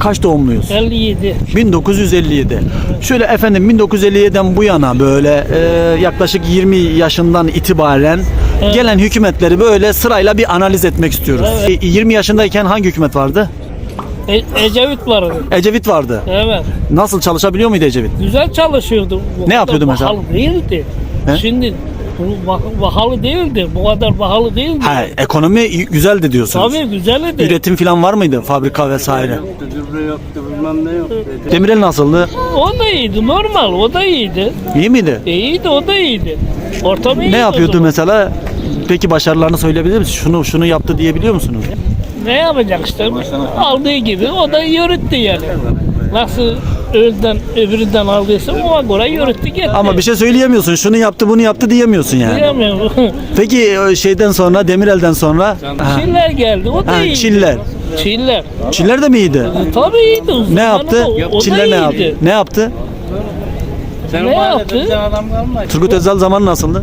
Kaç doğumluyuz? 57. 1957. Şöyle efendim 1957'den bu yana böyle e, yaklaşık 20 yaşından itibaren gelen hükümetleri böyle sırayla bir analiz etmek istiyoruz. Evet. E, 20 yaşındayken hangi hükümet vardı? E, Ecevit vardı. Ecevit vardı. Evet. Nasıl çalışabiliyor muydu Ecevit? Güzel çalışıyordu. Ne yapıyordu mesela? Pahalı değildi. He? Şimdi bu bak- pahalı değildi. Bu kadar pahalı değildi. Ha, ekonomi güzeldi diyorsunuz. Tabii güzeldi. Üretim falan var mıydı? Fabrika vesaire. Gübre yoktu bilmem ne yoktu. Demirel nasıldı? O da iyiydi. Normal. O da iyiydi. İyi miydi? İyiydi. O da iyiydi. Ortam iyiydi. Ne yapıyordu mesela? Peki başarılarını söyleyebilir misiniz? Şunu şunu yaptı diyebiliyor musunuz? Ne yapacak işte? Aldığı gibi o da yürüttü yani. Nasıl önden öbüründen aldıysa ona göre yürüttü gitti. Ama bir şey söyleyemiyorsun. Şunu yaptı, bunu yaptı diyemiyorsun yani. Diyemiyorum. Peki e, şeyden sonra, Demirel'den sonra ha, Çiller geldi. O da ha, iyiydi. Çiller. Çiller. Çiller de mi iyiydi? Tabii iyiydi. o Ne yaptı? O, o da Çiller ne iyiydi. yaptı? Ne yaptı? Sen Ne o mahallede yaptı? bir adam kalmadı. Turgut Özal zamanı nasıldı?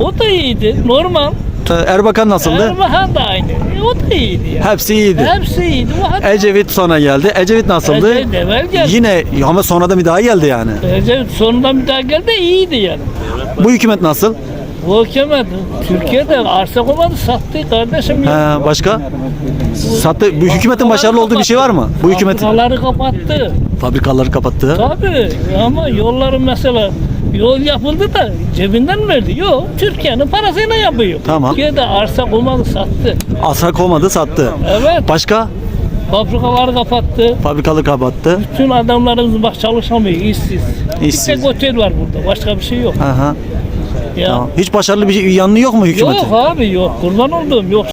O da iyiydi. Normal. Erbakan nasıldı? Erbakan da aynı. O da iyiydi yani. Hepsi iyiydi. Hepsi iyiydi. O hatta Ecevit sonra geldi. Ecevit nasıldı? Ecevit evvel geldi. Yine ama sonra da bir daha geldi yani. Ecevit sonundan bir daha geldi iyiydi yani. Bu hükümet nasıl? Bu hükümet Türkiye'de arsa olmadı sattı kardeşim. ya. Ha, başka? Sattı. Bu hükümetin başarılı olduğu bir şey var mı? Bu hükümetin Fabrikaları kapattı. fabrikaları kapattı. Tabii ama yolları mesela yol yapıldı da cebinden verdi. Yok Türkiye'nin parasıyla yapıyor. Tamam. Türkiye'de arsa olmadı sattı. Asak olmadı, sattı. Evet Başka? fabrikaları kapattı. Fabrikaları kapattı. Bütün adamlarımız bak çalışamıyor işsiz. İşsiz. Bir tek otel var burada başka bir şey yok. Aha. Ya. Tamam. Hiç başarılı bir şey- yanı yok mu hükümetin? Yok abi yok kurban olduğum yok.